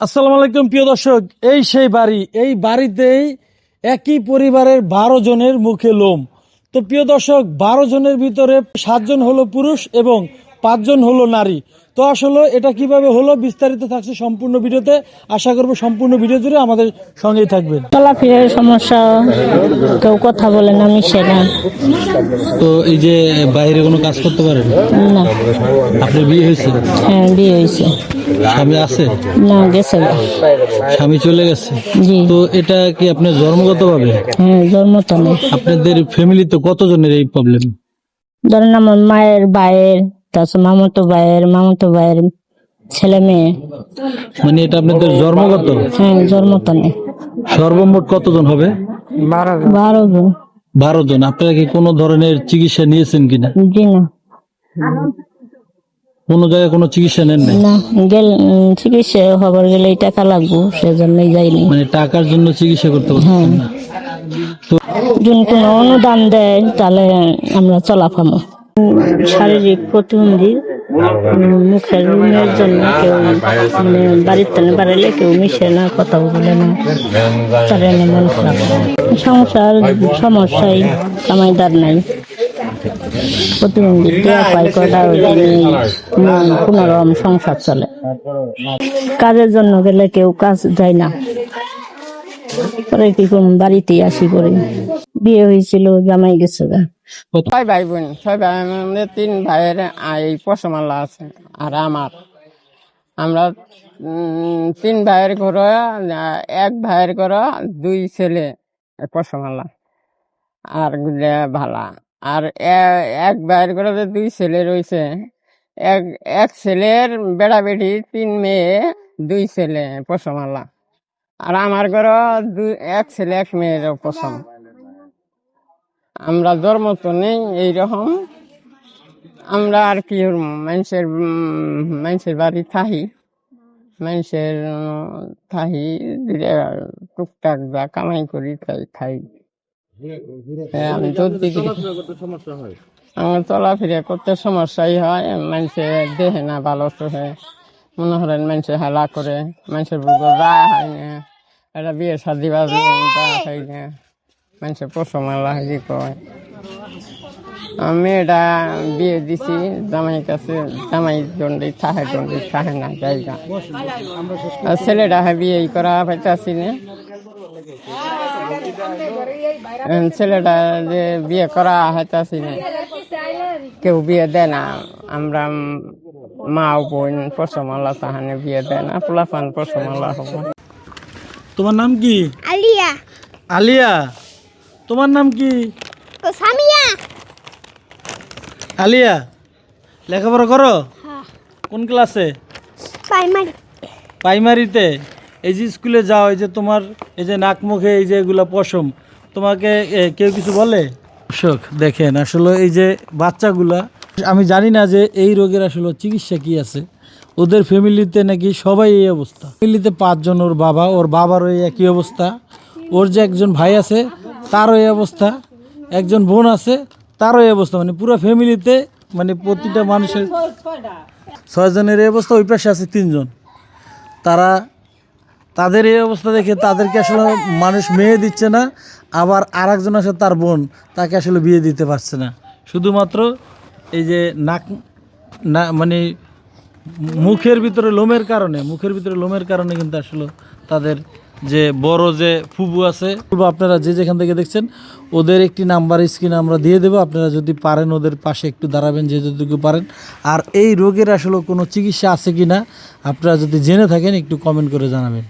আসসালামু আলাইকুম, প্রিয় দর্শক। এই সেই বাড়ি, এই বাড়িতেই একই পরিবারের বারো জনের মুখে লোম। তো প্রিয় দর্শক, বারো জনের ভিতরে সাতজন হলো পুরুষ এবং পাঁচজন হলো নারী। তো আসলে এটা কীভাবে হলো বিস্তারিত থাকছে সম্পূর্ণ ভিডিওতে। আশা করব সম্পূর্ণ ভিডিও জুড়ে আমাদের সঙ্গেই থাকবেন। চলাফেরার সমস্যা কেউ কথা বলে না মিশে না। তো এই যে বাইরে কোনো কাজ করতে পারেন? না। আপনার বিয়ে হয়েছে? হ্যাঁ বিয়ে হয়েছে। স্বামী আছে? না গেছে স্বামী চলে গেছে? তো এটা কি আপনার জন্মগত ভাবে হ্যাঁ জন্ম আপনাদের ফ্যামিলিতে কতজনের এই প্রবলেম ধরেন আমার মায়ের ভাইয়ের তারপর মামাতো ভাইয়ের মামাতো ভাইয়ের ছেলে মেয়ে। মানে এটা আপনাদের জন্মগত? হ্যাঁ জন্ম তো নেই সর্বমোট কতজন হবে? বারো জন। বারো জন। আপনারা কি কোনো ধরনের চিকিৎসা নিয়েছেন কিনা? জি না। কোনো জায়গায় কোনো চিকিৎসা নেন না গেল চিকিৎসা হবার গেলে টাকা লাগবো সেজন্যই যাইনি। মানে টাকার জন্য চিকিৎসা করতে পারছেন না? যদি কোনো অনুদান দেয় তাহলে আমরা চলাফামো। শারীরিক প্রতিবন্ধী মুখের রুমের জন্য কেউ মানে বাড়ির টানে বাড়াইলে কেউ মিশে না কথা বলে না তার এনে মন খারাপ। সংসার সমস্যায় কামাইদার নাই। প্রতিবন্ধী টিয়া পাই কটা ওই জন্যই, উম, কোনো রকম সংসার চলে। কাজের জন্য গেলে কেউ কাজ যায় না। পরে কি বাড়িতেই আসি করে বিয়ে হয়েছিল জামাই গেছে গা। ছয় ভাই বোন ছয় ভাই আমাদের তিন ভাইয়ের এই পশমালা আছে আর আমার। আমরা তিন ভাইয়ের ঘরে, এক ভাইয়ের ঘরে, দুই ছেলে পশমালা আর ভালা। আর এক ভাইয়ের ঘরে দুই ছেলে রয়েছে, এক এক ছেলের বেড়া তিন মেয়ে, দুই ছেলে পশমালা আর আমার ঘরে এক ছেলে, এক মেয়ের পশম। আমরা জন্ম তো নেই এইরকম। আমরা আর কি? মানুষের মানুষের বাড়ি থাহি। মানুষের থাহি টুকটাক যা কামাই করি তাই খাই। আমি দিকে আমার চলাফেরা করতে সমস্যাই হয়। মানুষে দেহে না ভালো চোখে মনে করেন মানুষে হেলা করে। মানুষের বুকে যা হয় না। এটা বিয়ে শাদি বাজে হয় না। মানুষের পশমালা হয়ে কয়। আমি এটা বিয়ে দিছি জামাই কাছে জামাই দণ্ডি থাহে দণ্ডি থাহে না জায়গা। আর ছেলেটা হ্যাঁ বিয়ে করা পাইতাছি না। ছেলেটা যে বিয়ে করা হইতাছি না। কেউ বিয়ে দেয় না। আমরা মা ও বোন পশমালা তাহানে বিয়ে দেয় না। পোলাপান পশমালা হব। তোমার নাম কি? আলিয়া। আলিয়া? তোমার নাম কি? সামিয়া। আলিয়া লেখাপড়া করো? কোন ক্লাসে? প্রাইমারি। প্রাইমারিতে? এই যে স্কুলে যাও এই যে তোমার এই যে নাক মুখে এই যে এগুলা পশম তোমাকে এ, কেউ কিছু বলে? দর্শক দেখেন আসলে এই যে বাচ্চাগুলা আমি জানি না যে এই রোগের আসলে চিকিৎসা কি আছে। ওদের ফ্যামিলিতে নাকি সবাই এই অবস্থা। ফ্যামিলিতে পাঁচজন ওর বাবা ওর বাবারও এই একই অবস্থা। ওর যে একজন ভাই আছে তারও এই অবস্থা। একজন বোন আছে, তারও এই অবস্থা। মানে পুরো ফ্যামিলিতে মানে প্রতিটা মানুষের ছয়জনের এই অবস্থা, ওই পাশে আছে তিনজন। তারা তাদের এই অবস্থা দেখে তাদেরকে আসলে মানুষ মেয়ে দিচ্ছে না, আবার আর একজন আছে তার বোন, তাকে আসলে বিয়ে দিতে পারছে না। শুধুমাত্র এই যে নাক, না মানে মুখের ভিতরে লোমের কারণে, মুখের ভিতরে লোমের কারণে কিন্তু আসলে তাদের যে বড় যে ফুবু আছে আপনারা যে যেখান থেকে দেখছেন, ওদের একটি নাম্বার স্ক্রিনে আমরা দিয়ে দেবো। আপনারা যদি পারেন ওদের পাশে একটু দাঁড়াবেন, যে যতটুকু পারেন। আর এই রোগের আসলে কোনো চিকিৎসা আছে কি না আপনারা যদি জেনে থাকেন, একটু কমেন্ট করে জানাবেন।